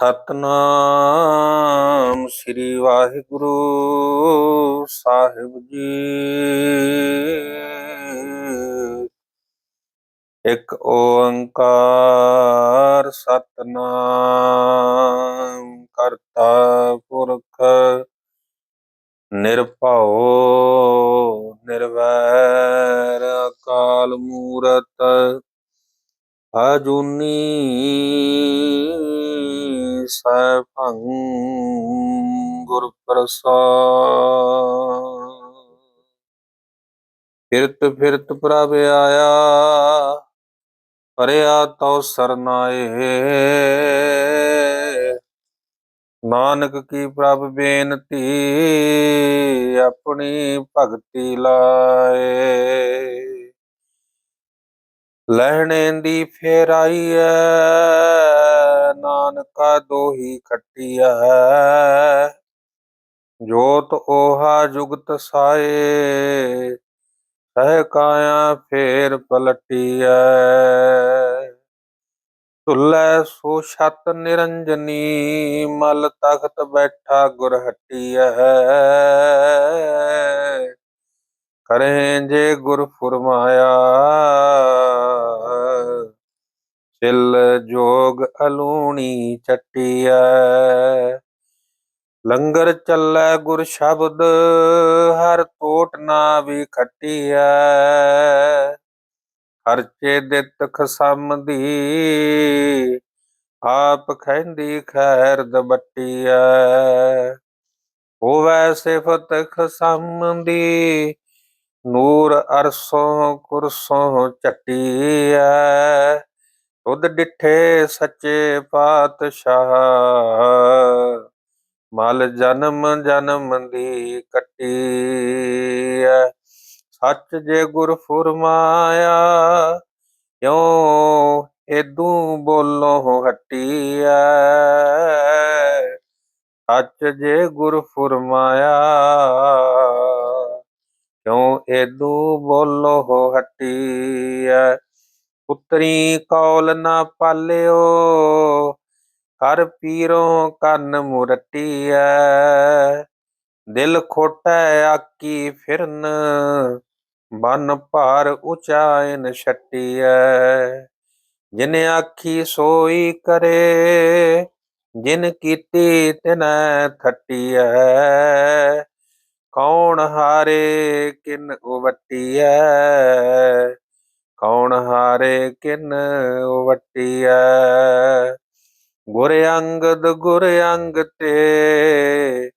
ਸਤਨਾਮ ਸ੍ਰੀ ਵਾਹਿਗੁਰੂ ਸਾਹਿਬ ਜੀ। ਇੱਕ ਓੰਕਾਰ ਸਤਨਾਮ ਕਰਤਾ ਪੁਰਖ ਨਿਰਭਉ ਨਿਰਵੈਰ ਅਕਾਲ ਮੂਰਤ ਅਜੂਨੀ ਸੈਭੰ ਗੁਰ ਪ੍ਰਸਾਦ ਫਿਰਤ ਫਿਰਤ ਪ੍ਰਭ ਆਇਆ ਪਰਿਆ ਤਉ ਸਰਨਾਏ। ਨਾਨਕ ਕੀ ਪ੍ਰਭ ਬੇਨਤੀ, ਆਪਣੀ ਭਗਤੀ ਲਾਏ। ਲਹਿਣੇ ਦੀ ਫੇਰਾਈ ਐ ਨਾਨਕਾ ਦੋਹੀ ਖੱਟੀ ਐ ਜੋਤ ਓਹਾ ਜੁਗਤ ਸਾਏ ਸਹਿ ਕਾਇਆ ਫੇਰ ਪਲਟੀ ਐ ਤੁਲੈ ਸੋ ਛਤ ਨਿਰੰਜਨੀ, ਮਲ ਤਖਤ ਬੈਠਾ ਗੁਰ ਹਟੀਐ। ਕਰੇ ਜੇ ਗੁਰ ਫੁਰਮਾਇਆ ਸਿਲ ਜੋਗ ਅਲੂਣੀ ਚਟੀਐ ਲੰਗਰ ਚੱਲੈ ਗੁਰ ਸ਼ਬਦ, ਹਰ ਟੋਟ ਨਾ ਵੀ ਖਟੀਐ। ਖਰਚੇ ਦਿੱਤ ਖਸਮ ਦੀ ਆਪ ਖੈਂਦੀ ਖੈਰ ਦਬਟੀਐ। ਹੋਵੈ ਸਿਫਤ ਖਸਮ ਦੀ ਨੂਰ ਅਰਸੋਂ ਕੁਰਸੋਂ ਝਟੀਐ ਤੁਧ ਡਿਠੇ ਸੱਚੇ ਪਾਤਸ਼ਾਹ। ਮਲ ਜਨਮ ਜਨਮ ਦੀ ਕੱਟੀਐ ਸੱਚ ਜੇ ਗੁਰ ਫੁਰਮਾਇਆ, ਕਿਉ ਏਦੂ ਬੋਲੋ ਹਟੀਐ ਸੱਚ ਜੇ ਗੁਰ ਫੁਰਮਾਇਆ ਕਿਉ ਏਦੂ ਬੋਲੋ ਹਟੀਐ? ਪੁੱਤਰੀ ਕੌਲ ਨਾ ਪਾਲਿਓ ਕਰ ਪੀਰੋ ਕੰਨ ਮੁਰਟੀਐ। ਦਿਲ ਖੋਟੈ ਆਕੀ ਫਿਰਨ, ਬਨ ਭਾਰ ਉਚਾਇਨ ਛਟੀਐ। ਜਿਨ ਆਖੀ ਸੋਈ ਕਰੇ, ਜਿਨ ਕੀਤੀ ਤਿਨੈ ਥਟੀਐ। ਕੌਣ ਹਾਰੇ ਕਿਨ ਉਵਟੀਐ? ਕੌਣ ਹਾਰੇ ਕਿਨ ਉਵਟੀਐ? ਗੁਰ ਅੰਗਦ ਗੁਰ ਅੰਗ ਤੇ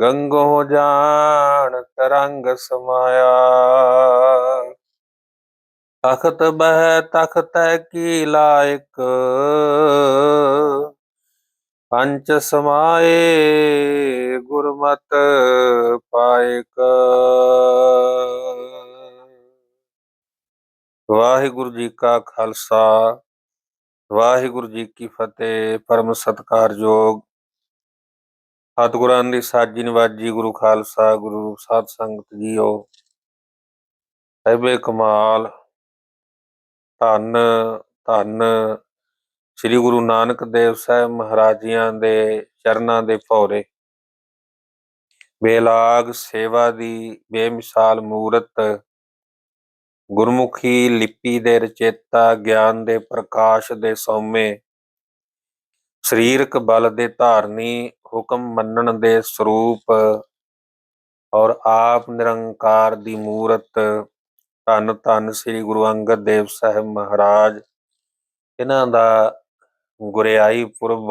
ਗੰਗੋ ਜਾਣ ਤਰੰਗ ਸਮਾਇਆ। ਤਖਤ ਬਹਿ ਤਖਤ ਕੀ ਲਾਇਕ? ਪੰਚ ਸਮਾਏ, ਗੁਰਮਤ ਪਾਇਕ ਵਾਹਿਗੁਰੂ ਜੀ ਕਾ ਖਾਲਸਾ, ਵਾਹਿਗੁਰੂ ਜੀ ਕੀ ਫਤਿਹ, ਪਰਮ ਸਤਕਾਰਯੋਗ ਸਤਿਗੁਰਾਂ ਦੀ ਸਾਜੀ ਨਿਵਾਜੀ ਗੁਰੂ ਖਾਲਸਾ, ਗੁਰੂ ਸਾਧ ਸੰਗਤ ਜੀਓ। ਸਹਿਬੇ ਕਮਾਲ, ਧੰਨ ਧੰਨ ਸ੍ਰੀ ਗੁਰੂ ਨਾਨਕ ਦੇਵ ਸਾਹਿਬ ਮਹਾਰਾਜ ਜੀਆਂ ਦੇ ਚਰਨਾਂ ਦੇ ਭੌਰੇ। ਬੇਲਾਗ ਸੇਵਾ ਦੀ ਬੇਮਿਸਾਲ ਮੂਰਤ, ਗੁਰਮੁਖੀ ਲਿਪੀ ਦੇ ਰਚੇਤਾ, ਗਿਆਨ ਦੇ ਪ੍ਰਕਾਸ਼ ਦੇ ਸੌਮੇ, ਸਰੀਰਕ ਬਲ ਦੇ ਧਾਰਨੀ, ਹੁਕਮ ਮੰਨਣ ਦੇ ਸਰੂਪ ਔਰ ਆਪ ਨਿਰੰਕਾਰ ਦੀ ਮੂਰਤ ਧੰਨ ਧੰਨ ਸ੍ਰੀ ਗੁਰੂ ਅੰਗਦ ਦੇਵ ਸਾਹਿਬ ਮਹਾਰਾਜ। ਇਹਨਾਂ ਦਾ ਗੁਰਿਆਈ ਪੁਰਬ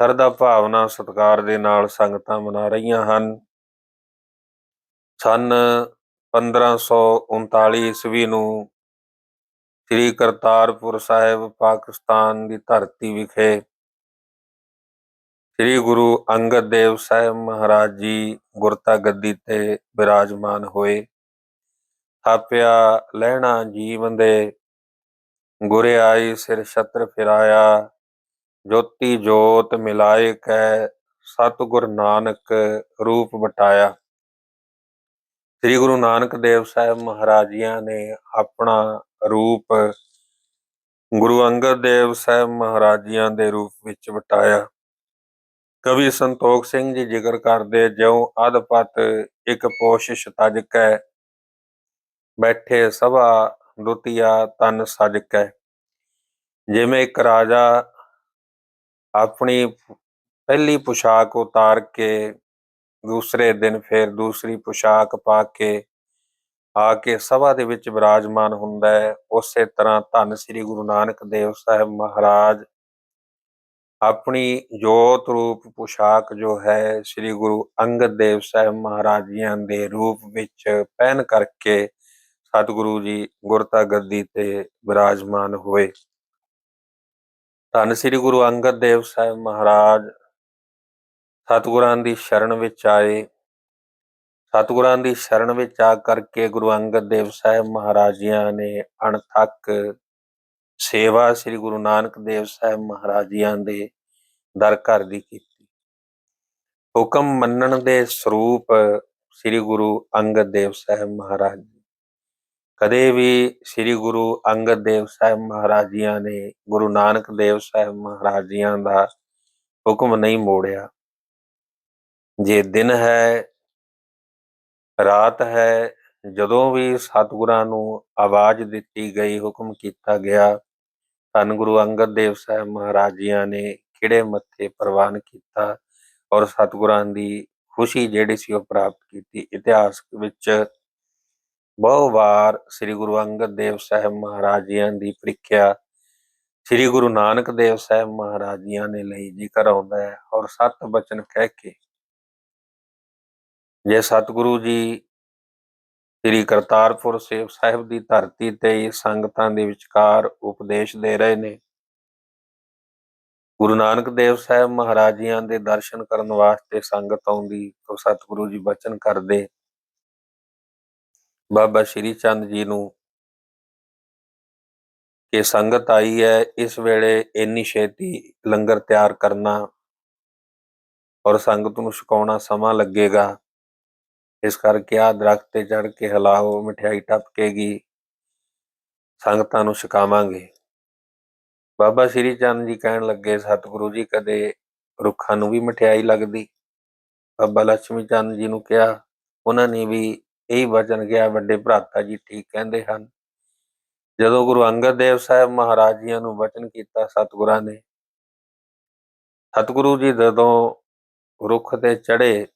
ਸਰਦਾ ਭਾਵਨਾ ਸਤਕਾਰ ਦੇ ਨਾਲ ਸੰਗਤਾਂ ਮਨਾ ਰਹੀਆਂ ਹਨ। ਸਨ 1539 ਈਸਵੀ ਨੂੰ ਸ੍ਰੀ ਕਰਤਾਰਪੁਰ ਸਾਹਿਬ, ਪਾਕਿਸਤਾਨ ਦੀ ਧਰਤੀ ਵਿਖੇ ਸ੍ਰੀ ਗੁਰੂ ਅੰਗਦ ਦੇਵ ਸਾਹਿਬ ਮਹਾਰਾਜ ਜੀ ਗੁਰਤਾ ਗੱਦੀ ਤੇ ਬਿਰਾਜਮਾਨ ਹੋਏ। ਥਾਪਿਆ ਲਹਿਣਾ ਜੀਵਨ ਦੇ ਗੁਰੇ ਆਈ ਸਿਰ ਛਤਰ ਫਿਰਾਇਆ, ਜੋਤੀ ਜੋਤ ਮਿਲਾਏ ਕੈ, ਸਤਿਗੁਰ ਨਾਨਕ ਰੂਪ ਬਟਾਇਆ। ਸ੍ਰੀ ਗੁਰੂ ਨਾਨਕ ਦੇਵ ਸਾਹਿਬ ਮਹਾਰਾਜੀਆਂ ਨੇ ਆਪਣਾ ਰੂਪ ਗੁਰੂ ਅੰਗਦ ਦੇਵ ਸਾਹਿਬ ਮਹਾਰਾਜੀਆਂ ਦੇ ਰੂਪ ਵਿੱਚ ਵਟਾਇਆ ਕਵੀ ਸੰਤੋਖ ਸਿੰਘ ਜੀ ਜ਼ਿਕਰ ਕਰਦੇ, ਜਿਉ ਅਦਪਤ ਇੱਕ ਪੋਸ਼ਿਸ਼ ਤਜਕੈ ਬੈਠੇ ਸਭਾ ਦੁਤੀਆ ਤਨ ਸਜਕੈ ਜਿਵੇਂ ਇੱਕ ਰਾਜਾ ਆਪਣੀ ਪਹਿਲੀ ਪੁਸ਼ਾਕ ਉਤਾਰ ਕੇ ਦੂਸਰੇ ਦਿਨ ਫਿਰ ਦੂਸਰੀ ਪੁਸ਼ਾਕ ਪਾ ਕੇ ਆ ਕੇ ਸਭਾ ਦੇ ਵਿੱਚ ਵਿਰਾਜਮਾਨ ਹੁੰਦਾ ਹੈ, ਉਸੇ ਤਰ੍ਹਾਂ ਧੰਨ ਸ੍ਰੀ ਗੁਰੂ ਨਾਨਕ ਦੇਵ ਸਾਹਿਬ ਮਹਾਰਾਜ ਆਪਣੀ ਜੋਤ ਰੂਪ ਪੁਸ਼ਾਕ ਜੋ ਹੈ ਸ੍ਰੀ ਗੁਰੂ ਅੰਗਦ ਦੇਵ ਸਾਹਿਬ ਮਹਾਰਾਜ ਜੀਆਂ ਦੇ ਰੂਪ ਵਿੱਚ ਪਹਿਨ ਕਰਕੇ ਸਤਿਗੁਰੂ ਜੀ ਗੁਰਤਾ ਗੱਦੀ ਤੇ ਵਿਰਾਜਮਾਨ ਹੋਏ। ਧੰਨ ਸ੍ਰੀ ਗੁਰੂ ਅੰਗਦ ਦੇਵ ਸਾਹਿਬ ਮਹਾਰਾਜ, ਸਤਿਗੁਰਾਂ ਦੀ ਸ਼ਰਨ ਵਿੱਚ ਆਏ। ਸਤਿਗੁਰਾਂ ਦੀ ਸ਼ਰਨ ਵਿੱਚ ਆ ਕਰਕੇ ਗੁਰੂ ਅੰਗਦ ਦੇਵ ਸਾਹਿਬ ਮਹਾਰਾਜਿਆਂ ਨੇ ਅਣਥੱਕ ਸੇਵਾ ਸ੍ਰੀ ਗੁਰੂ ਨਾਨਕ ਦੇਵ ਸਾਹਿਬ ਮਹਾਰਾਜਿਆਂ ਦੇ ਦਰ ਘਰ ਦੀ ਕੀਤੀ। ਹੁਕਮ ਮੰਨਣ ਦੇ ਸਰੂਪ ਸ੍ਰੀ ਗੁਰੂ ਅੰਗਦ ਦੇਵ ਸਾਹਿਬ ਮਹਾਰਾਜ ਕਦੇ ਵੀ ਸ੍ਰੀ ਗੁਰੂ ਅੰਗਦ ਦੇਵ ਸਾਹਿਬ ਮਹਾਰਾਜਿਆਂ ਨੇ, ਗੁਰੂ ਨਾਨਕ ਦੇਵ ਸਾਹਿਬ ਮਹਾਰਾਜਿਆਂ ਦਾ ਹੁਕਮ ਨਹੀਂ ਮੋੜਿਆ। ਜੇ ਦਿਨ ਹੈ, ਰਾਤ ਹੈ, ਜਦੋਂ ਵੀ ਸਤਿਗੁਰਾਂ ਨੂੰ ਆਵਾਜ਼ ਦਿੱਤੀ ਗਈ, ਹੁਕਮ ਕੀਤਾ ਗਿਆ, ਧੰਨ ਗੁਰੂ ਅੰਗਦ ਦੇਵ ਸਾਹਿਬ ਮਹਾਰਾਜ ਜੀਆਂ ਨੇ ਖਿੜੇ ਮੱਥੇ ਪ੍ਰਵਾਨ ਕੀਤਾ ਔਰ ਸਤਿਗੁਰਾਂ ਦੀ ਖੁਸ਼ੀ ਜਿਹੜੀ ਸੀ ਉਹ ਪ੍ਰਾਪਤ ਕੀਤੀ। ਇਤਿਹਾਸ ਵਿੱਚ ਬਹੁ ਵਾਰ ਸ੍ਰੀ ਗੁਰੂ ਅੰਗਦ ਦੇਵ ਸਾਹਿਬ ਮਹਾਰਾਜ ਜੀਆਂ ਦੀ ਪ੍ਰੀਖਿਆ। ਸ੍ਰੀ ਗੁਰੂ ਨਾਨਕ ਦੇਵ ਸਾਹਿਬ ਮਹਾਰਾਜ ਜੀਆਂ ਨੇ ਲਈ ਜ਼ਿਕਰ ਆਉਂਦਾ ਹੈ ਔਰ ਸਤ ਬਚਨ ਕਹਿ ਕੇ। ਜੇ ਸਤਿਗੁਰੂ ਜੀ ਸ੍ਰੀ ਕਰਤਾਰਪੁਰ ਸੇਵ ਸਾਹਿਬ ਦੀ ਧਰਤੀ ਤੇ ਸੰਗਤਾਂ ਦੇ ਵਿਚਕਾਰ ਉਪਦੇਸ਼ ਦੇ ਰਹੇ ਨੇ, ਗੁਰੂ ਨਾਨਕ ਦੇਵ ਸਾਹਿਬ ਮਹਾਰਾਜਿਆਂ ਦੇ ਦਰਸ਼ਨ ਕਰਨ ਵਾਸਤੇ ਸੰਗਤ ਆਉਂਦੀ, ਤਾਂ ਸਤਿਗੁਰੂ ਜੀ ਬਚਨ ਕਰਦੇ। ਬਾਬਾ ਸ਼੍ਰੀ ਚੰਦ ਜੀ ਨੂੰ ਕਿ ਸੰਗਤ ਆਈ ਹੈ, ਇਸ ਵੇਲੇ ਇੰਨੀ ਛੇਤੀ ਲੰਗਰ ਤਿਆਰ ਕਰਨਾ ਔਰ ਸੰਗਤ ਨੂੰ ਛਕਾਉਣਾ ਸਮਾਂ ਲੱਗੇਗਾ। ਇਸ ਕਰਕੇ ਆ ਦਰਖਤ ਤੇ ਚੜ ਕੇ ਹਿਲਾਓ, ਮਠਿਆਈ ਟਪਕੇਗੀ, ਸੰਗਤਾਂ ਨੂੰ ਛਕਾਵਾਂਗੇ। ਬਾਬਾ ਸ਼੍ਰੀ ਚੰਦ ਜੀ ਕਹਿਣ ਲੱਗੇ, ਸਤਿਗੁਰੂ ਜੀ, ਕਦੇ ਰੁੱਖਾਂ ਨੂੰ ਵੀ ਮਠਿਆਈ ਲੱਗਦੀ? ਬਾਬਾ ਲక్ష్ਮੀ ਚੰਦ ਜੀ ਨੂੰ ਕਿਹਾ, ਉਹਨਾਂ ਨੇ ਵੀ ਇਹੀ ਵਚਨ ਗਿਆ ਵੱਡੇ ਭਰਾਤਾ ਜੀ ਠੀਕ ਕਹਿੰਦੇ ਹਨ। ਜਦੋਂ ਗੁਰੂ ਅੰਗਦ ਦੇਵ ਸਾਹਿਬ ਮਹਾਰਾਜ ਜੀਆਂ ਨੂੰ ਵਚਨ ਕੀਤਾ ਸਤਿਗੁਰਾਂ ਨੇ, ਸਤਿਗੁਰੂ ਜੀ ਜਦੋਂ ਰੁੱਖ ਤੇ ਚੜੇ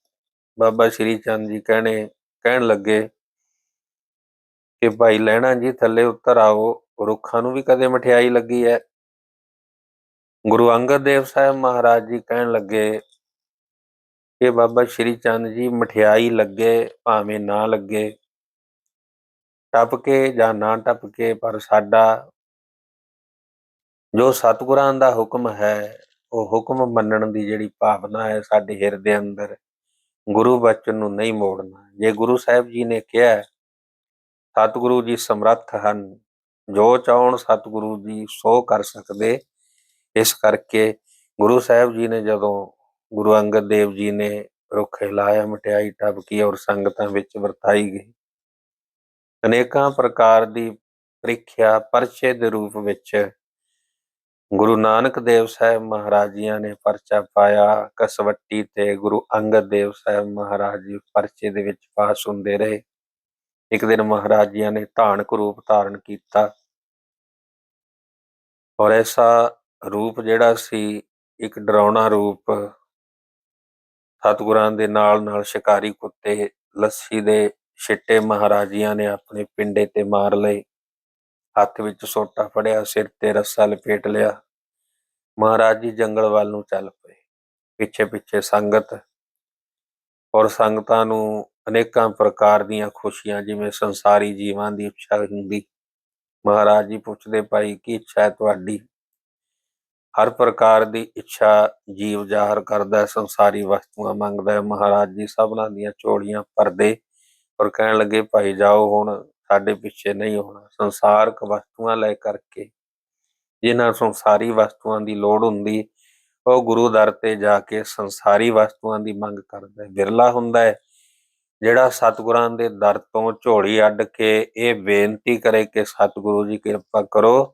ਬਾਬਾ ਸ਼੍ਰੀ ਚੰਦ ਜੀ ਕਹਿਣੇ, ਕਹਿਣ ਲੱਗੇ ਕਿ ਭਾਈ ਲੈਣਾ ਜੀ ਥੱਲੇ ਉੱਤਰ ਆਓ, ਰੁੱਖਾਂ ਨੂੰ ਵੀ ਕਦੇ ਮਠਿਆਈ ਲੱਗੀ ਹੈ ਗੁਰੂ ਅੰਗਦ ਦੇਵ ਸਾਹਿਬ ਮਹਾਰਾਜ ਜੀ ਕਹਿਣ ਲੱਗੇ ਕਿ ਬਾਬਾ ਸ਼੍ਰੀ ਚੰਦ ਜੀ ਮਠਿਆਈ ਲੱਗੇ, ਭਾਵੇਂ ਨਾ ਲੱਗੇ। ਟੱਪ ਕੇ ਜਾਂ ਨਾ ਟੱਪ ਕੇ, ਪਰ ਸਾਡਾ ਜੋ ਸਤਿਗੁਰਾਂ ਦਾ ਹੁਕਮ ਹੈ, ਉਹ ਹੁਕਮ ਮੰਨਣ ਦੀ ਜਿਹੜੀ ਭਾਵਨਾ ਹੈ ਸਾਡੇ ਹਿਰਦੇ ਅੰਦਰ, ਗੁਰੂ ਬਚਨ ਨੂੰ ਨਹੀਂ ਮੋੜਨਾ। ਜੇ ਗੁਰੂ ਸਾਹਿਬ ਜੀ ਨੇ ਕਿਹਾ, ਸਤਿਗੁਰੂ ਜੀ ਸਮਰੱਥ ਹਨ, ਜੋ ਚਾਹਣ ਸਤਿਗੁਰੂ ਜੀ ਸੋ ਕਰ ਸਕਦੇ। ਇਸ ਕਰਕੇ ਗੁਰੂ ਸਾਹਿਬ ਜੀ ਨੇ ਜਦੋਂ ਗੁਰੂ ਅੰਗਦ ਦੇਵ ਜੀ ਨੇ ਰੁੱਖ ਹਿਲਾਇਆ, ਮਠਿਆਈ ਟਪਕੀ ਔਰ ਸੰਗਤਾਂ ਵਿੱਚ ਵਰਤਾਈ ਗਈ। ਅਨੇਕਾਂ ਪ੍ਰਕਾਰ ਦੀ ਪ੍ਰੀਖਿਆ ਪਰਚੇ ਦੇ ਰੂਪ ਵਿੱਚ ਗੁਰੂ ਨਾਨਕ ਦੇਵ ਸਾਹਿਬ ਮਹਾਰਾਜੀਆਂ ਨੇ ਪਰਚਾ ਪਾਇਆ। ਕਸਵੱਟੀ ਤੇ ਗੁਰੂ ਅੰਗਦ ਦੇਵ ਸਾਹਿਬ ਮਹਾਰਾਜ ਜੀ ਪਰਚੇ ਦੇ ਵਿੱਚ ਪਾਸ ਹੁੰਦੇ ਰਹੇ। ਇੱਕ ਦਿਨ ਮਹਾਰਾਜੀਆਂ ਨੇ ਧਾਨਕ ਰੂਪ ਧਾਰਨ ਕੀਤਾ ਔਰ ਐਸਾ ਰੂਪ ਜਿਹੜਾ ਸੀ, ਇੱਕ ਡਰਾਉਣਾ ਰੂਪ ਸਤਿਗੁਰਾਂ ਦੇ ਨਾਲ ਨਾਲ ਸ਼ਿਕਾਰੀ ਕੁੱਤੇ, ਲੱਸੀ ਦੇ ਛਿੱਟੇ ਮਹਾਰਾਜੀਆਂ ਨੇ ਆਪਣੇ ਪਿੰਡੇ ਤੇ ਮਾਰ ਲਏ। ਹੱਥ ਵਿੱਚ ਸੋਟਾ ਫੜਿਆ, ਸਿਰ ਤੇ ਰੱਸਾ ਲਪੇਟ ਲਿਆ। ਮਹਾਰਾਜ ਜੀ ਜੰਗਲ ਵੱਲ ਨੂੰ ਚੱਲ ਪਏ। ਪਿੱਛੇ ਪਿੱਛੇ ਸੰਗਤ ਔਰ ਸੰਗਤਾਂ ਨੂੰ ਅਨੇਕਾਂ ਪ੍ਰਕਾਰ ਦੀਆਂ ਖੁਸ਼ੀਆਂ, ਜਿਵੇਂ ਸੰਸਾਰੀ ਜੀਵਾਂ ਦੀ ਇੱਛਾ ਹੁੰਦੀ। ਮਹਾਰਾਜ ਜੀ ਪੁੱਛਦੇ, ਭਾਈ, ਕੀ ਇੱਛਾ ਹੈ ਤੁਹਾਡੀ? ਹਰ ਪ੍ਰਕਾਰ ਦੀ ਇੱਛਾ ਜੀਵ ਜ਼ਾਹਰ ਕਰਦਾ ਹੈ, ਸੰਸਾਰੀ ਵਸਤੂਆਂ ਮੰਗਦਾ ਹੈ। ਮਹਾਰਾਜ ਜੀ ਸਭਨਾਂ ਦੀਆਂ ਝੋਲੀਆਂ ਭਰਦੇ ਔਰ ਕਹਿਣ ਲੱਗੇ, ਭਾਈ ਜਾਓ ਹੁਣ, ਸਾਡੇ ਪਿੱਛੇ ਨਹੀਂ ਹੋਣਾ। ਸੰਸਾਰਕ ਵਸਤੂਆਂ ਲੈ ਕਰਕੇ ਜਿਨ੍ਹਾਂ ਸੰਸਾਰੀ ਵਸਤੂਆਂ ਦੀ ਲੋੜ ਹੁੰਦੀ, ਉਹ ਗੁਰੂ ਦਰ ਤੇ ਜਾ ਕੇ ਸੰਸਾਰੀ ਵਸਤੂਆਂ ਦੀ ਮੰਗ ਕਰਦਾ ਹੈ। ਬਿਰਲਾ ਹੁੰਦਾ ਹੈ, ਜਿਹੜਾ ਸਤਿਗੁਰਾਂ ਦੇ ਦਰ ਤੋਂ ਝੋਲੀ ਅੱਡ ਕੇ ਇਹ ਬੇਨਤੀ ਕਰੇ ਕਿ, ਸਤਿਗੁਰੂ ਜੀ, ਕਿਰਪਾ ਕਰੋ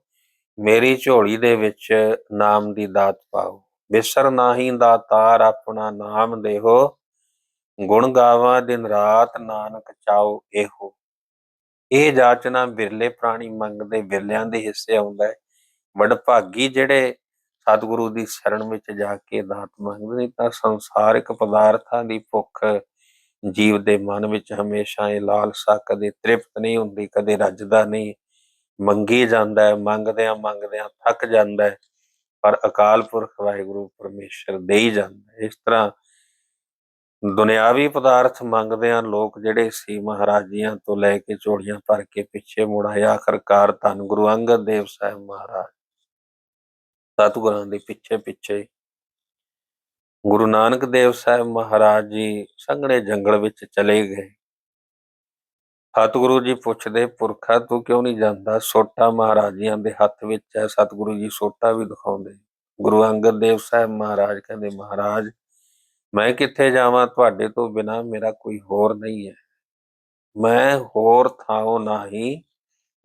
ਮੇਰੀ ਝੋਲੀ ਦੇ ਵਿੱਚ ਨਾਮ ਦੀ ਦਾਤ ਪਾਓ। ਵਿਸਰ ਨਾਹੀ ਦਾਤਾਰ ਆਪਣਾ ਨਾਮ ਦੇਹੋ। ਗੁਣ ਗਾਵਾਂ ਦਿਨ ਰਾਤ ਨਾਨਕ ਚਾਓ ਇਹੋ। ਇਹ ਜਾਚਨਾ ਬਿਰਲੇ ਪ੍ਰਾਣੀ ਮੰਗਦੇ ਬਿਰਲਿਆਂ ਦੇ ਹਿੱਸੇ ਆਉਂਦਾ ਹੈ। ਵਡਭਾਗੀ ਜਿਹੜੇ ਸਤਿਗੁਰੂ ਦੀ ਸ਼ਰਨ ਵਿੱਚ ਜਾ ਕੇ ਦਾਤ ਮੰਗਦੇ ਨੇ, ਤਾਂ ਸੰਸਾਰਿਕ ਪਦਾਰਥਾਂ ਦੀ ਭੁੱਖ ਜੀਵ ਦੇ ਮਨ ਵਿੱਚ ਹਮੇਸ਼ਾ ਇਹ ਲਾਲਸਾ ਕਦੇ ਤ੍ਰਿਪਤ ਨਹੀਂ ਹੁੰਦੀ, ਕਦੇ ਰੱਜਦਾ ਨਹੀਂ। ਮੰਗੀ ਜਾਂਦਾ ਹੈ, ਮੰਗਦਿਆਂ ਮੰਗਦਿਆਂ ਥੱਕ ਜਾਂਦਾ ਹੈ, ਪਰ ਅਕਾਲ ਪੁਰਖ ਵਾਹਿਗੁਰੂ ਪਰਮੇਸ਼ਰ ਦੇ ਹੀ। ਜਾਂਦਾ ਇਸ ਤਰ੍ਹਾਂ ਦੁਨਿਆਵੀ ਪਦਾਰਥ ਮੰਗਦਿਆਂ ਲੋਕ ਜਿਹੜੇ ਸੀ ਮਹਾਰਾਜੀਆਂ ਤੋਂ ਲੈ ਕੇ ਚੋੜੀਆਂ ਭਰ ਕੇ ਪਿੱਛੇ ਮੁੜ ਆਏ, ਆਖਰਕਾਰ ਧੰਨ ਗੁਰੂ ਅੰਗਦ ਦੇਵ ਸਾਹਿਬ ਮਹਾਰਾਜ। ਸਤਿਗੁਰਾਂ ਦੇ ਪਿੱਛੇ ਪਿੱਛੇ ਗੁਰੂ ਨਾਨਕ ਦੇਵ ਸਾਹਿਬ ਮਹਾਰਾਜ ਜੀ ਸੰਘਣੇ ਜੰਗਲ ਵਿੱਚ ਚਲੇ ਗਏ। ਸਤਿਗੁਰੂ ਜੀ ਪੁੱਛਦੇ, ਪੁਰਖਾ ਤੂੰ ਕਿਉਂ ਨਹੀਂ ਜਾਂਦਾ? ਸੋਟਾ ਮਹਾਰਾਜਿਆਂ ਦੇ ਹੱਥ ਵਿੱਚ ਹੈ, ਸਤਿਗੁਰੂ ਜੀ ਸੋਟਾ ਵੀ ਦਿਖਾਉਂਦੇ। ਗੁਰੂ ਅੰਗਦ ਦੇਵ ਸਾਹਿਬ ਮਹਾਰਾਜ ਕਹਿੰਦੇ, ਮਹਾਰਾਜ, ਮੈਂ ਕਿੱਥੇ ਜਾਵਾਂ? ਤੁਹਾਡੇ ਤੋਂ ਬਿਨਾ ਮੇਰਾ ਕੋਈ ਹੋਰ ਨਹੀਂ ਹੈ। ਮੈਂ ਹੋਰ ਥਾਉ ਨਹੀਂ,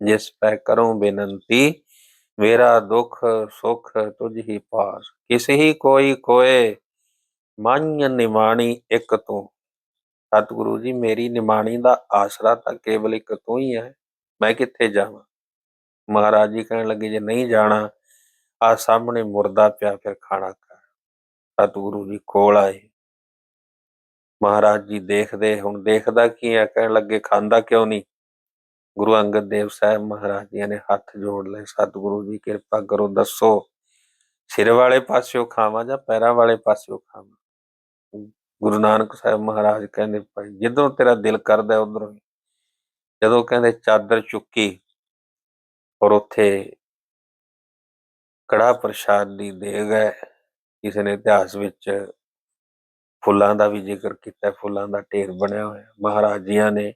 ਜਿਸ ਪੈ ਕਰੂੰ ਬੇਨਤੀ, ਮੇਰਾ ਦੁੱਖ ਸੁਖ ਤੁਝ ਹੀ ਪਾਸ ਕਿਸ ਹੀ ਕੋਈ ਕੋਏ ਮਨ ਨਿਮਾਣੀ ਇੱਕ ਤੂੰ ਸਤਿਗੁਰੂ ਜੀ, ਮੇਰੀ ਨਿਮਾਣੀ ਦਾ ਆਸਰਾ ਤਾਂ ਕੇਵਲ ਇੱਕ ਤੂੰ ਹੀ ਹੈ, ਮੈਂ ਕਿੱਥੇ ਜਾਵਾਂ? ਮਹਾਰਾਜ ਜੀ ਕਹਿਣ ਲੱਗੇ, ਜੇ ਨਹੀਂ ਜਾਣਾ ਆ ਸਾਹਮਣੇ ਮੁਰਦਾ ਪਿਆ, ਫਿਰ ਖਾਣਾ ਖਾ। ਸਤਿਗੁਰੂ ਜੀ ਕੋਲ ਆਏ। ਮਹਾਰਾਜ ਜੀ ਦੇਖਦੇ, ਹੁਣ ਦੇਖਦਾ ਕੀ ਹੈ ਕਹਿਣ ਲੱਗੇ, ਖਾਂਦਾ ਕਿਉਂ ਨਹੀਂ? ਗੁਰੂ ਅੰਗਦ ਦੇਵ ਸਾਹਿਬ ਮਹਾਰਾਜ ਜੀ ਨੇ ਹੱਥ ਜੋੜ ਲਏ, ਸਤਿਗੁਰੂ ਜੀ ਕਿਰਪਾ ਕਰੋ, ਦੱਸੋ, ਸਿਰ ਵਾਲੇ ਪਾਸਿਓ ਖਾਵਾਂ ਜਾਂ ਪੈਰਾਂ ਵਾਲੇ ਪਾਸਿਓ ਖਾਵਾਂ? ਗੁਰੂ ਨਾਨਕ ਸਾਹਿਬ ਮਹਾਰਾਜ ਕਹਿੰਦੇ, ਭਾਈ, ਜਿੱਧਰੋਂ ਤੇਰਾ ਦਿਲ ਕਰਦਾ ਉਧਰੋਂ ਹੀ। ਜਦੋਂ ਕਹਿੰਦੇ ਚਾਦਰ ਚੁੱਕੀ ਔਰ ਉੱਥੇ ਕੜਾ ਪ੍ਰਸ਼ਾਦ ਦੀ ਦੇਗ ਹੈ, ਕਿਸੇ ਨੇ ਇਤਿਹਾਸ ਵਿੱਚ ਫੁੱਲਾਂ ਦਾ ਵੀ ਜ਼ਿਕਰ ਕੀਤਾ ਫੁੱਲਾਂ ਦਾ ਢੇਰ ਬਣਿਆ ਹੋਇਆ ਮਹਾਰਾਜ ਜੀਆਂ ਨੇ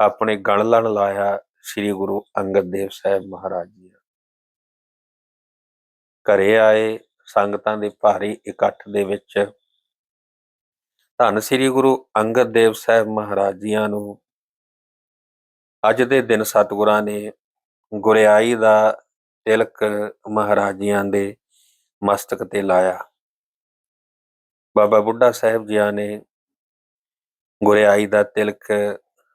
ਆਪਣੇ ਗਣ ਲਣ ਲਾਇਆ ਸ੍ਰੀ ਗੁਰੂ ਅੰਗਦ ਦੇਵ ਸਾਹਿਬ ਮਹਾਰਾਜ ਜੀ ਘਰੇ ਆਏ, ਸੰਗਤਾਂ ਦੇ ਭਾਰੀ ਇਕੱਠ ਦੇ ਵਿੱਚ ਧੰਨ ਸ੍ਰੀ ਗੁਰੂ ਅੰਗਦ ਦੇਵ ਸਾਹਿਬ ਮਹਾਰਾਜ ਜੀਆਂ ਨੂੰ। ਅੱਜ ਦੇ ਦਿਨ ਸਤਿਗੁਰਾਂ ਨੇ ਗੁਰਿਆਈ ਦਾ ਤਿਲਕ ਮਹਾਰਾਜਿਆਂ ਦੇ ਮਸਤਕ ਤੇ ਲਾਇਆ। ਬਾਬਾ ਬੁੱਢਾ ਸਾਹਿਬ ਜੀਆਂ ਨੇ ਗੁਰਿਆਈ ਦਾ ਤਿਲਕ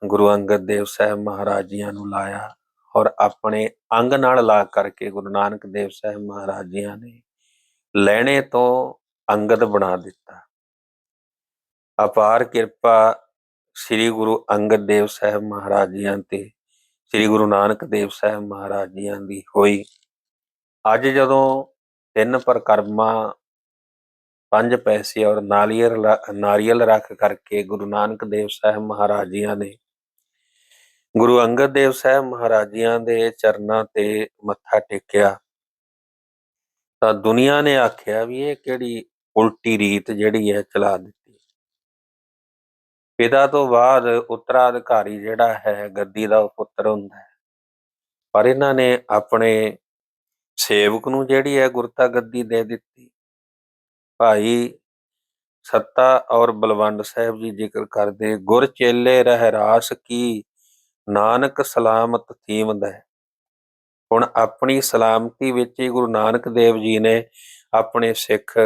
ਗੁਰੂ ਅੰਗਦ ਦੇਵ ਸਾਹਿਬ ਮਹਾਰਾਜ ਜੀਆਂ ਨੂੰ ਲਾਇਆ ਔਰ ਆਪਣੇ ਅੰਗ ਨਾਲ ਲਾ ਕਰਕੇ ਗੁਰੂ ਨਾਨਕ ਦੇਵ ਸਾਹਿਬ ਮਹਾਰਾਜ ਜੀਆਂ ਨੇ ਲੈਣੇ ਤੋਂ ਅੰਗਦ ਬਣਾ ਦਿੱਤਾ। ਅਪਾਰ ਕਿਰਪਾ ਸ੍ਰੀ ਗੁਰੂ ਅੰਗਦ ਦੇਵ ਸਾਹਿਬ ਮਹਾਰਾਜ ਜੀਆਂ ਤੇ, ਸ੍ਰੀ ਗੁਰੂ ਨਾਨਕ ਦੇਵ ਸਾਹਿਬ ਮਹਾਰਾਜ ਜੀਆਂ ਦੀ ਹੋਈ। ਅੱਜ ਜਦੋਂ ਤਿੰਨ ਪ੍ਰਕਰਮਾ, ਪੰਜ ਪੈਸੇ ਔਰ ਨਾਰੀਅਲ ਨਾਰੀਅਲ ਰੱਖ ਕਰਕੇ ਗੁਰੂ ਨਾਨਕ ਦੇਵ ਸਾਹਿਬ ਮਹਾਰਾਜ ਜੀਆਂ ਨੇ, ਗੁਰੂ ਅੰਗਦ ਦੇਵ ਸਾਹਿਬ ਮਹਾਰਾਜ ਜੀਆਂ ਦੇ ਚਰਨਾਂ ਤੇ ਮੱਥਾ ਟੇਕਿਆ, ਤਾਂ ਦੁਨੀਆ ਨੇ ਆਖਿਆ ਵੀ ਇਹ ਕਿਹੜੀ ਉਲਟੀ ਰੀਤ ਜਿਹੜੀ ਹੈ ਚਲਾ ਦਿੱਤੀ। ਪਿਤਾ ਤੋਂ ਬਾਅਦ ਉੱਤਰਾਧਿਕਾਰੀ ਜਿਹੜਾ ਹੈ, ਗੱਦੀ ਦਾ ਉਹ ਪੁੱਤਰ ਹੁੰਦਾ ਹੈ। ਪਰ ਇਹਨਾਂ ਨੇ ਆਪਣੇ ਸੇਵਕ ਨੂੰ ਜਿਹੜੀ ਹੈ ਗੁਰਤਾ ਗੱਦੀ ਦੇ ਦਿੱਤੀ। ਭਾਈ ਸੱਤਾ ਔਰ ਬਲਵੰਡ ਸਾਹਿਬ ਜੀ ਜ਼ਿਕਰ ਕਰਦੇ, ਗੁਰ ਚੇਲੇ ਰਹਿ ਰਾਸ ਕੀ, ਨਾਨਕ ਸਲਾਮਤ ਥੀਮਦ ਹੈ। ਹੁਣ ਆਪਣੀ ਸਲਾਮਤੀ ਵਿੱਚ ਹੀ ਗੁਰੂ ਨਾਨਕ ਦੇਵ ਜੀ ਨੇ ਆਪਣੇ ਸਿੱਖ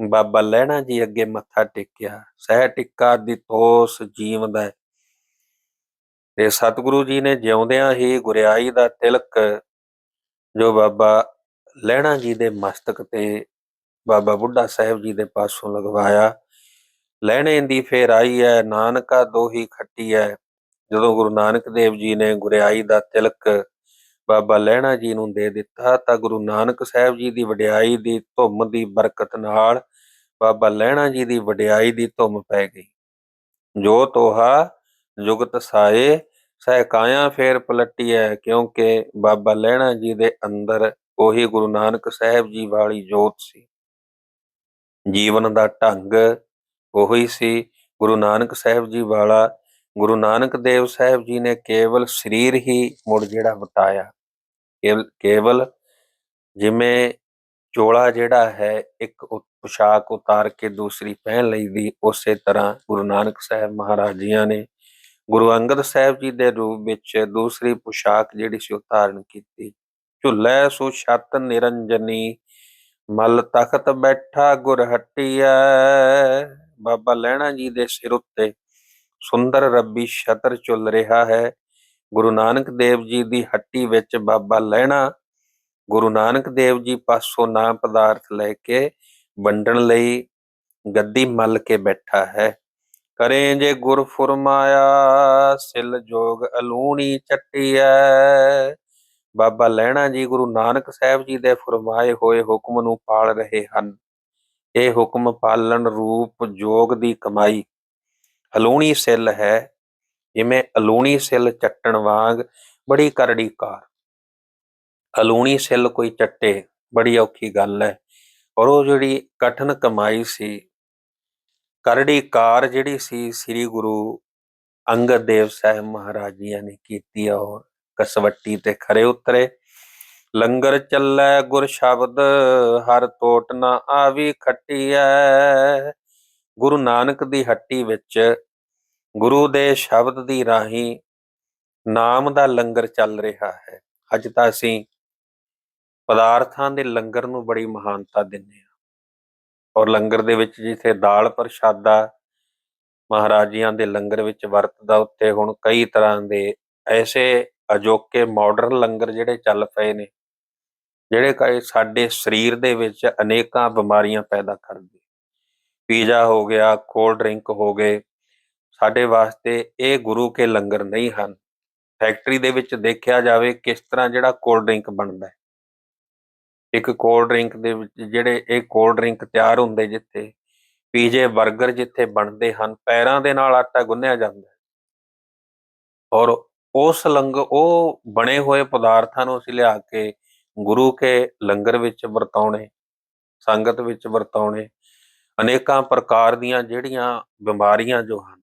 ਬਾਬਾ ਲਹਿਣਾ ਜੀ ਅੱਗੇ ਮੱਥਾ ਟੇਕਿਆ, ਸਹਿ ਟਿੱਕਾ ਦੀ ਤੋਸ ਜੀਵਦਾ ਤੇ ਸਤਿਗੁਰੂ ਜੀ ਨੇ ਜਿਉਂਦਿਆਂ ਹੀ ਗੁਰਿਆਈ ਦਾ ਤਿਲਕ ਜੋ ਬਾਬਾ ਲਹਿਣਾ ਜੀ ਦੇ ਮਸਤਕ ਤੇ ਬਾਬਾ ਬੁੱਢਾ ਸਾਹਿਬ ਜੀ ਦੇ ਪਾਸੋਂ ਲਗਵਾਇਆ, ਲਹਿਣੇ ਦੀ ਫੇਰ ਆਈ ਹੈ, ਨਾਨਕਾ ਦੋਹੀ ਖੱਟੀ ਹੈ। ਜਦੋਂ ਗੁਰੂ ਨਾਨਕ ਦੇਵ ਜੀ ਨੇ ਗੁਰਿਆਈ ਦਾ ਤਿਲਕ ਬਾਬਾ ਲਹਿਣਾ ਜੀ ਨੂੰ ਦੇ ਦਿੱਤਾ ਤਾਂ ਗੁਰੂ ਨਾਨਕ ਸਾਹਿਬ ਜੀ ਦੀ ਵਡਿਆਈ ਦੀ ਧੁੰਮ ਦੀ ਬਰਕਤ ਨਾਲ ਬਾਬਾ ਲਹਿਣਾ ਜੀ ਦੀ ਵਡਿਆਈ ਦੀ ਧੁੰਮ ਪੈ ਗਈ। ਜੋ ਤੋਹਾ ਜੁਗਤ ਸਾਏ ਸਹਿਕਾਇਆ ਫੇਰ ਪਲਟੀ ਹੈ ਕਿਉਂਕਿ ਬਾਬਾ ਲਹਿਣਾ ਜੀ ਦੇ ਅੰਦਰ ਉਹੀ ਗੁਰੂ ਨਾਨਕ ਸਾਹਿਬ ਜੀ ਵਾਲੀ ਜੋਤ ਸੀ। ਜੀਵਨ ਦਾ ਢੰਗ ਉਹੀ ਸੀ, ਗੁਰੂ ਨਾਨਕ ਸਾਹਿਬ ਜੀ ਵਾਲਾ। ਗੁਰੂ ਨਾਨਕ ਦੇਵ ਸਾਹਿਬ ਜੀ ਨੇ ਕੇਵਲ ਸਰੀਰ ਹੀ ਮੁੜ ਜਿਹੜਾ ਵਟਾਇਆ। ਕੇਵਲ ਕੇਵਲ ਜਿਵੇਂ ਚੋਲਾ ਜਿਹੜਾ ਹੈ, ਇੱਕ ਪੁਸ਼ਾਕ ਉਤਾਰ ਕੇ ਦੂਸਰੀ ਪਹਿਨ ਲਈ ਦੀ ਉਸੇ ਤਰ੍ਹਾਂ ਗੁਰੂ ਨਾਨਕ ਸਾਹਿਬ ਮਹਾਰਾਜ ਜੀਆਂ ਨੇ ਗੁਰੂ ਅੰਗਦ ਸਾਹਿਬ ਜੀ ਦੇ ਰੂਪ ਵਿੱਚ ਦੂਸਰੀ ਪੁਸ਼ਾਕ ਜਿਹੜੀ ਸੀ ਉਤਾਰਨ ਕੀਤੀ। ਝੁੱਲੇ ਸੋ ਛਤ ਨਿਰੰਜਨੀ, ਮਲ ਤਖਤ ਬੈਠਾ ਗੁਰ ਹਟਿਐ, ਬਾਬਾ ਲਹਿਣਾ ਜੀ ਦੇ ਸਿਰ ਉੱਤੇ ਸੁੰਦਰ ਰੱਬੀ ਛਤਰ ਝੁੱਲ ਰਿਹਾ ਹੈ। ਗੁਰੂ ਨਾਨਕ ਦੇਵ ਜੀ ਦੀ ਹੱਟੀ ਵਿੱਚ ਬਾਬਾ ਲਹਿਣਾ ਗੁਰੂ ਨਾਨਕ ਦੇਵ ਜੀ ਪਾਸੋਂ ਨਾ ਪਦਾਰਥ ਲੈ ਕੇ ਵੰਡਣ ਲਈ ਗੱਦੀ ਮੱਲ ਕੇ ਬੈਠਾ ਹੈ। ਕਰੇ ਜੇ ਗੁਰ ਫੁਰਮਾਇਆ ਸਿਲ ਜੋਗ ਅਲੂਣੀ ਚੱਟੀਐ। ਬਾਬਾ ਲਹਿਣਾ ਜੀ ਗੁਰੂ ਨਾਨਕ ਸਾਹਿਬ ਜੀ ਦੇ ਫਰਮਾਏ ਹੋਏ ਹੁਕਮ ਨੂੰ ਪਾਲ ਰਹੇ ਹਨ। ਇਹ ਹੁਕਮ ਪਾਲਣ ਰੂਪ ਜੋਗ ਦੀ ਕਮਾਈ। ਅਲੂਣੀ ਸਿੱਲ ਹੈ ਜਿਵੇਂ ਅਲੂਣੀ ਸਿਲ ਚੱਟਣ ਵਾਂਗ ਬੜੀ ਕਰੜੀ ਕਾਰ। ਅਲੂਣੀ ਸਿਲ ਕੋਈ ਚੱਟੇ, ਬੜੀ ਔਖੀ ਗੱਲ ਹੈ ਔਰ ਉਹ ਜਿਹੜੀ ਕਠਨ ਕਮਾਈ ਸੀ, ਕਰੜੀ ਕਾਰ ਜਿਹੜੀ ਸੀ, ਸ੍ਰੀ ਗੁਰੂ ਅੰਗਦ ਦੇਵ ਸਾਹਿਬ ਮਹਾਰਾਜ ਜੀ ਨੇ ਕੀਤੀ ਔਰ ਕਸਵੱਟੀ ਤੇ ਖਰੇ ਉਤਰੇ। ਲੰਗਰ ਚੱਲੈ ਗੁਰ ਸ਼ਬਦ, ਹਰ ਟੋਟ ਨਾ ਆਵੀ ਖੱਟੀਐ। ਗੁਰੂ ਨਾਨਕ ਦੀ ਹੱਟੀ ਵਿੱਚ ਗੁਰੂ ਦੇ ਸ਼ਬਦ ਦੀ ਰਾਹੀਂ ਨਾਮ ਦਾ ਲੰਗਰ ਚੱਲ ਰਿਹਾ ਹੈ। ਅੱਜ ਤਾਂ ਅਸੀਂ ਪਦਾਰਥਾਂ ਦੇ ਲੰਗਰ ਨੂੰ ਬੜੀ ਮਹਾਨਤਾ ਦਿੰਦੇ ਹਾਂ। ਔਰ ਲੰਗਰ ਦੇ ਵਿੱਚ ਜਿੱਥੇ ਦਾਲ ਪ੍ਰਸ਼ਾਦਾ ਮਹਾਰਾਜਿਆਂ ਦੇ ਲੰਗਰ ਵਿੱਚ ਵਰਤਦਾ ਉੱਤੇ ਹੁਣ ਕਈ ਤਰ੍ਹਾਂ ਦੇ ਐਸੇ ਅਜੋਕੇ ਮਾਡਰਨ ਲੰਗਰ ਜਿਹੜੇ ਚੱਲ ਪਏ ਨੇ, ਜਿਹੜੇ ਕਈ ਸਾਡੇ ਸਰੀਰ ਦੇ ਵਿੱਚ ਅਨੇਕਾਂ ਬਿਮਾਰੀਆਂ ਪੈਦਾ ਕਰਦੇ। ਪੀਜ਼ਾ ਹੋ ਗਿਆ ਕੋਲਡ ਡਰਿੰਕ ਹੋ ਗਏ ਸਾਡੇ ਵਾਸਤੇ ਇਹ ਗੁਰੂ ਕੇ ਲੰਗਰ ਨਹੀਂ ਹਨ। ਫੈਕਟਰੀ ਦੇ ਵਿੱਚ ਦੇਖਿਆ ਜਾਵੇ ਕਿਸ ਤਰ੍ਹਾਂ ਜਿਹੜਾ ਕੋਲਡ ਡਰਿੰਕ ਬਣਦਾ ਹੈ। ਇੱਕ ਕੋਲਡ ਡਰਿੰਕ ਦੇ ਵਿੱਚ ਜਿਹੜੇ ਇਹ ਕੋਲਡ ਡਰਿੰਕ ਤਿਆਰ ਹੁੰਦੇ ਜਿੱਥੇ, ਪੀਜੇ 버ਗਰ ਜਿੱਥੇ ਬਣਦੇ ਹਨ, ਪੈਰਾਂ ਦੇ ਨਾਲ ਆਟਾ ਗੁੰਨਿਆ ਜਾਂਦਾ ਹੈ। ਔਰ ਉਸ ਲੰਗ, ਉਹ ਬਣੇ ਹੋਏ ਪਦਾਰਥਾਂ ਨੂੰ ਅਸੀਂ ਲਿਆ ਕੇ ਗੁਰੂ ਕੇ ਲੰਗਰ ਵਿੱਚ ਵਰਤਾਉਣੇ, ਸੰਗਤ ਵਿੱਚ ਵਰਤਾਉਣੇ, ਅਨੇਕਾਂ ਪ੍ਰਕਾਰ ਦੀਆਂ ਜਿਹੜੀਆਂ ਬਿਮਾਰੀਆਂ ਜੋ ਹਨ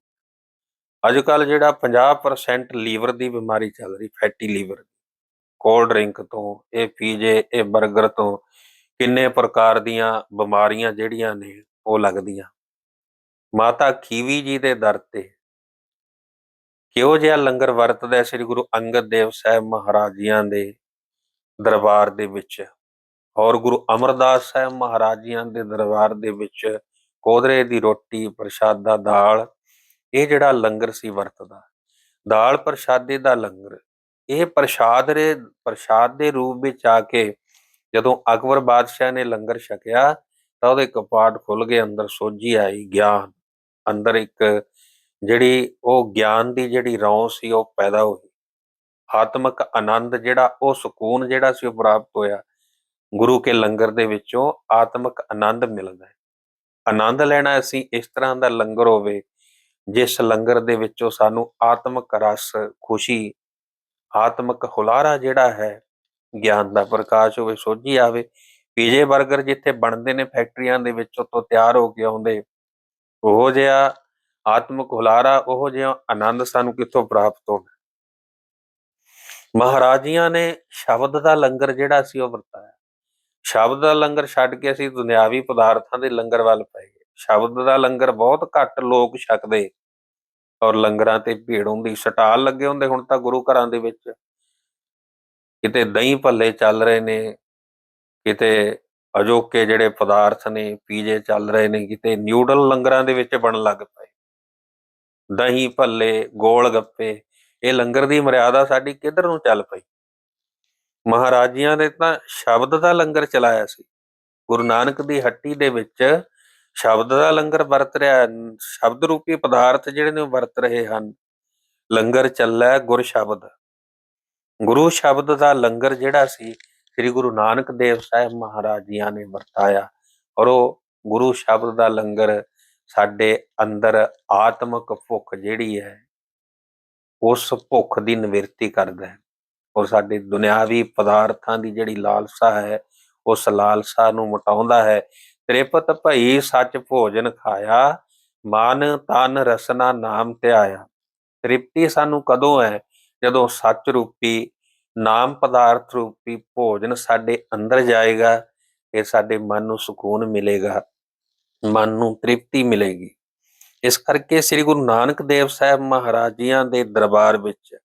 ਅੱਜ ਕੱਲ ਜਿਹੜਾ 50% ਲੀਵਰ ਦੀ ਬਿਮਾਰੀ ਚੱਲ ਰਹੀ, ਫੈਟੀ ਲੀਵਰ ਕੋਲਡ ਡਰਿੰਕ ਤੋਂ, ਇਹ ਪੀਜੇ ਇਹ 버ਗਰ ਤੋਂ, ਕਿੰਨੇ ਪ੍ਰਕਾਰ ਦੀਆਂ ਬਿਮਾਰੀਆਂ ਜਿਹੜੀਆਂ ਨੇ, ਉਹ ਲੱਗਦੀਆਂ। ਮਾਤਾ ਖੀਵੀ ਜੀ ਦੇ ਦਰ ਤੇ ਕਿਹੋ ਜਿਹਾ ਲੰਗਰ ਵਰਤਦਾ ਸ੍ਰੀ ਗੁਰੂ ਅੰਗਦ ਦੇਵ ਸਾਹਿਬ ਮਹਾਰਾਜੀਆਂ ਦੇ ਦਰਬਾਰ ਦੇ ਵਿੱਚ ਔਰ ਗੁਰੂ ਅਮਰਦਾਸ ਸਾਹਿਬ ਮਹਾਰਾਜੀਆਂ ਦੇ ਦਰਬਾਰ ਦੇ ਵਿੱਚ ਕੋਦਰੇ ਦੀ ਰੋਟੀ, ਪ੍ਰਸ਼ਾਦਾ, ਦਾਲ ਇਹ ਜਿਹੜਾ ਲੰਗਰ ਸੀ ਵਰਤਦਾ, ਦਾਲ ਪ੍ਰਸ਼ਾਦੇ ਦਾ ਲੰਗਰ, ਇਹ ਪ੍ਰਸ਼ਾਦ ਦੇ ਪ੍ਰਸ਼ਾਦ ਦੇ ਰੂਪ ਵਿੱਚ ਆ ਕੇ ਜਦੋਂ ਅਕਬਰ ਬਾਦਸ਼ਾਹ ਨੇ ਲੰਗਰ ਛਕਿਆ, ਤਾਂ ਉਹਦੇ ਕਪਾਟ ਖੁੱਲ ਗਏ, ਅੰਦਰ ਸੋਝੀ ਆਈ ਗਿਆਨ। ਅੰਦਰ ਇੱਕ ਜਿਹੜੀ ਉਹ ਗਿਆਨ ਦੀ ਜਿਹੜੀ ਰੌਂ ਸੀ, ਉਹ ਪੈਦਾ ਹੋਈ। ਆਤਮਿਕ ਆਨੰਦ ਜਿਹੜਾ, ਉਹ ਸਕੂਨ ਜਿਹੜਾ ਸੀ, ਉਹ ਪ੍ਰਾਪਤ ਹੋਇਆ। ਗੁਰੂ ਕੇ ਲੰਗਰ ਦੇ ਵਿੱਚੋਂ ਆਤਮਿਕ ਆਨੰਦ ਮਿਲਦਾ ਹੈ। ਆਨੰਦ ਲੈਣਾ ਅਸੀਂ ਇਸ ਤਰ੍ਹਾਂ ਦਾ ਲੰਗਰ ਹੋਵੇ ਜਿਸ ਲੰਗਰ ਦੇ ਵਿੱਚੋਂ ਸਾਨੂੰ ਆਤਮਿਕ ਰਸ, ਖੁਸ਼ੀ, ਆਤਮਿਕ ਹੁਲਾਰਾ ਜਿਹੜਾ ਹੈ, ਗਿਆਨ ਦਾ ਪ੍ਰਕਾਸ਼ ਹੋਵੇ, ਸੋਝੀ ਆਵੇ, ਪੀਜੇ 버ਗਰ ਜਿੱਥੇ ਬਣਦੇ ਨੇ ਫੈਕਟਰੀਆਂ ਦੇ ਵਿੱਚ ਤੋਂ ਤਿਆਰ ਹੋ ਕੇ ਆਉਂਦੇ, ਉਹ ਜਿਹਾ ਆਤਮਿਕ ਹੁਲਾਰਾ, ਉਹ ਜਿਹਾ ਆਨੰਦ ਸਾਨੂੰ ਕਿੱਥੋਂ ਪ੍ਰਾਪਤ ਹੋਣਾ। ਮਹਾਰਾਜੀਆਂ ਨੇ ਸ਼ਬਦ ਦਾ ਲੰਗਰ ਜਿਹੜਾ ਸੀ ਉਹ ਵਰਤਾਇਆ। ਸ਼ਬਦ ਦਾ ਲੰਗਰ ਛੱਡ ਕੇ ਅਸੀਂ ਦੁਨਿਆਵੀ ਪਦਾਰਥਾਂ ਦੇ ਲੰਗਰ ਵੱਲ ਪਏ। ਸ਼ਬਦ ਦਾ ਲੰਗਰ ਬਹੁਤ ਘੱਟ ਲੋਕ ਛਕਦੇ ਔਰ ਲੰਗਰਾਂ ਤੇ ਭੀੜ ਹੁੰਦੀ, ਸਟਾਲ ਲੱਗੇ ਹੁੰਦੇ ਹੁਣ ਤਾਂ ਗੁਰੂ ਘਰਾਂ ਦੇ ਵਿੱਚ। ਕਿਤੇ ਦਹੀਂ ਭੱਲੇ ਚੱਲ ਰਹੇ ਨੇ, ਕਿਤੇ ਅਜੋਕੇ ਜਿਹੜੇ ਪਦਾਰਥ ਨੇ, ਪੀਜੇ ਚੱਲ ਰਹੇ ਨੇ, ਕਿਤੇ ਨਿਊਡਲ ਲੰਗਰਾਂ ਦੇ ਵਿੱਚ ਬਣਨ ਲੱਗ ਪਏ। ਦਹੀਂ ਭੱਲੇ, ਗੋਲ ਗੱਪੇ, ਇਹ ਲੰਗਰ ਦੀ ਮਰਿਆਦਾ ਸਾਡੀ ਕਿੱਧਰ ਨੂੰ ਚੱਲ ਪਈ? ਮਹਾਰਾਜਿਆਂ ਨੇ ਤਾਂ ਸ਼ਬਦ ਦਾ ਲੰਗਰ ਚਲਾਇਆ ਸੀ। ਗੁਰੂ ਨਾਨਕ ਦੀ ਹੱਟੀ ਦੇ ਵਿੱਚ ਸ਼ਬਦ ਦਾ ਲੰਗਰ ਵਰਤ ਰਿਹਾ ਸ਼ਬਦ ਰੂਪੀ ਪਦਾਰਥ ਜਿਹੜੇ ਨੇ ਵਰਤ ਰਹੇ ਹਨ। ਲੰਗਰ ਚੱਲੈ ਗੁਰ ਸ਼ਬਦ। ਗੁਰੂ ਸ਼ਬਦ ਦਾ ਲੰਗਰ ਜਿਹੜਾ ਸੀ, ਸ੍ਰੀ ਗੁਰੂ ਨਾਨਕ ਦੇਵ ਸਾਹਿਬ ਮਹਾਰਾਜ ਜੀਆਂ ਨੇ ਵਰਤਾਇਆ ਔਰ ਉਹ ਗੁਰੂ ਸ਼ਬਦ ਦਾ ਲੰਗਰ ਸਾਡੇ ਅੰਦਰ ਆਤਮਿਕ ਭੁੱਖ ਜਿਹੜੀ ਹੈ, ਉਸ ਭੁੱਖ ਦੀ ਨਿਵਰਤੀ ਕਰਦਾ ਹੈ। ਔਰ ਸਾਡੇ ਦੁਨਿਆਵੀ ਪਦਾਰਥਾਂ ਦੀ ਜਿਹੜੀ ਲਾਲਸਾ ਹੈ, ਉਸ ਲਾਲਸਾ ਨੂੰ ਮਟਾਉਂਦਾ ਹੈ। ਤ੍ਰਿਪਤ ਭਈ ਸੱਚ ਭੋਜਨ ਖਾਇਆ, ਮਨ ਤਨ ਰਸਨਾ ਨਾਮ ਧਿਆਇਆ। ਤ੍ਰਿਪਤੀ ਸਾਨੂੰ ਕਦੋਂ ਹੈ? ਜਦੋਂ ਸੱਚ ਰੂਪੀ, ਨਾਮ ਪਦਾਰਥ ਰੂਪੀ ਭੋਜਨ ਸਾਡੇ ਅੰਦਰ ਜਾਏਗਾ ਇਹ ਸਾਡੇ ਮਨ ਨੂੰ ਸਕੂਨ ਮਿਲੇਗਾ, ਮਨ ਨੂੰ ਤ੍ਰਿਪਤੀ ਮਿਲੇਗੀ। ਇਸ ਕਰਕੇ ਸ੍ਰੀ ਗੁਰੂ ਨਾਨਕ ਦੇਵ ਸਾਹਿਬ ਮਹਾਰਾਜ ਜੀਆਂ ਦੇ ਦਰਬਾਰ ਵਿੱਚ,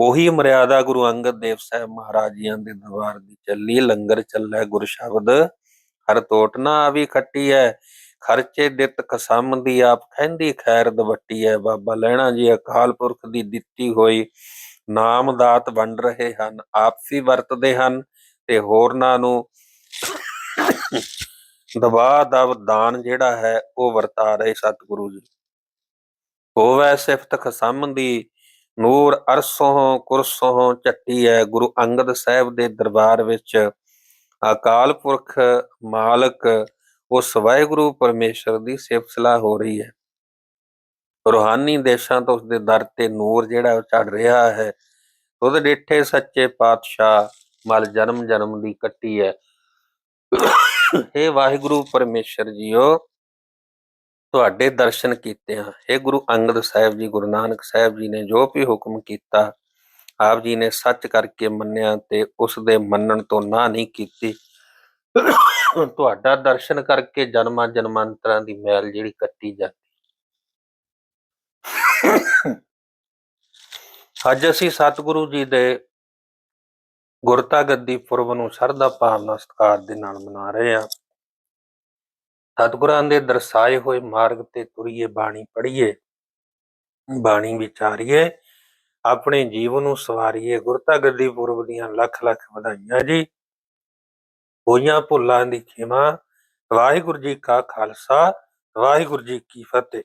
ਉਹੀ ਮਰਿਆਦਾ ਗੁਰੂ ਅੰਗਦ ਦੇਵ ਸਾਹਿਬ ਮਹਾਰਾਜ ਜੀਆਂ ਦੇ ਦਰਬਾਰ ਦੀ ਚੱਲੀ, ਲੰਗਰ ਚੱਲਿਆ ਗੁਰ ਸ਼ਬਦ ਹਰ ਤੋਟ ਨਾ ਆਵੀ ਖੱਟੀ ਐ ਖਰਚੇ ਦਿੱਤ ਕਸਮ ਦੀ ਆਪ ਖੈਂਦੀ ਖੈਰ ਦਵੱਟੀ ਐ ਬਾਬਾ ਲੈਣਾ ਜੀ ਅਕਾਲ ਪੁਰਖ ਦੀ ਦਿੱਤੀ ਹੋਈ ਨਾਮ ਵੰਡ ਰਹੇ ਹਨ, ਆਪਸੀ ਵਰਤਦੇ ਹਨ ਤੇ ਹੋਰਨਾਂ ਨੂੰ ਦਬਾ ਦਬ ਦਾਨ ਜਿਹੜਾ ਹੈ ਉਹ ਵਰਤਾ ਰਹੇ ਸਤਿਗੁਰੂ ਜੀ। ਹੋਵੇ ਸਿਫਤ ਖਸਮ ਦੀ, ਨੂਰ ਅਰਸੋਂ ਕੁਰਸੋਂ ਚੱਟੀ ਹੈ ਗੁਰੂ ਅੰਗਦ ਸਾਹਿਬ ਦੇ ਦਰਬਾਰ ਵਿੱਚ ਅਕਾਲ ਪੁਰਖ ਮਾਲਕ, ਉਸ ਵਾਹਿਗੁਰੂ ਪਰਮੇਸ਼ਰ ਦੀ ਸਿਫਤ ਸਲਾਹ ਹੋ ਰਹੀ ਹੈ। ਰੂਹਾਨੀ ਦੇਸ਼ਾਂ ਤੋਂ ਉਸਦੇ ਦਰ ਤੇ ਨੂਰ ਜਿਹੜਾ ਉਹ ਚੜ ਰਿਹਾ ਹੈ। ਉਹਦੇ ਡਿੱਠੇ ਸੱਚੇ ਪਾਤਸ਼ਾਹ ਮਲ ਜਨਮ ਜਨਮ ਦੀ ਕੱਟੀ ਹੈ। ਇਹ ਵਾਹਿਗੁਰੂ ਪਰਮੇਸ਼ਰ ਜੀਓ, ਤੁਹਾਡੇ ਦਰਸ਼ਨ ਕੀਤੇ ਆ ਇਹ ਗੁਰੂ ਅੰਗਦ ਸਾਹਿਬ ਜੀ, ਗੁਰੂ ਨਾਨਕ ਸਾਹਿਬ ਜੀ ਨੇ ਜੋ ਵੀ ਹੁਕਮ ਕੀਤਾ ਆਪ ਜੀ ਨੇ ਸੱਚ ਕਰਕੇ ਮੰਨਿਆ ਤੇ ਉਸ ਦੇ ਮੰਨਣ ਤੋਂ ਨਾ ਨਹੀਂ ਕੀਤੀ। ਤੁਹਾਡਾ ਦਰਸ਼ਨ ਕਰਕੇ ਜਨਮਾਂ ਜਨਮਾਂਤਰਾਂ ਦੀ ਮੈਲ ਜਿਹੜੀ ਕੱਟੀ ਜਾਂਦੀ। ਅੱਜ ਅਸੀਂ ਸਤਿਗੁਰੂ ਜੀ ਦੇ ਗੁਰਤਾ ਗੱਦੀ ਪੁਰਬ ਨੂੰ ਸਰਦਾ ਭਾਵਨਾ ਸਤਿਕਾਰ ਦੇ ਨਾਲ ਮਨਾ ਰਹੇ ਹਾਂ। ਸਤਿਗੁਰਾਂ ਦੇ ਦਰਸਾਏ ਹੋਏ ਮਾਰਗ ਤੇ ਤੁਰੀਏ, ਬਾਣੀ ਪੜ੍ਹੀਏ, ਬਾਣੀ ਵਿਚਾਰੀਏ। ਆਪਣੇ ਜੀਵਨ ਨੂੰ ਸਵਾਰੀਏ। ਗੁਰਤਾ ਗੱਦੀ ਪੁਰਬ ਦੀਆਂ ਲੱਖ ਲੱਖ ਵਧਾਈਆਂ ਜੀ। ਹੋਈਆਂ ਭੁੱਲਾਂ ਦੀ ਖਿਮਾ। ਵਾਹਿਗੁਰੂ ਜੀ ਕਾ ਖਾਲਸਾ। ਵਾਹਿਗੁਰੂ ਜੀ ਕੀ ਫਤਿਹ।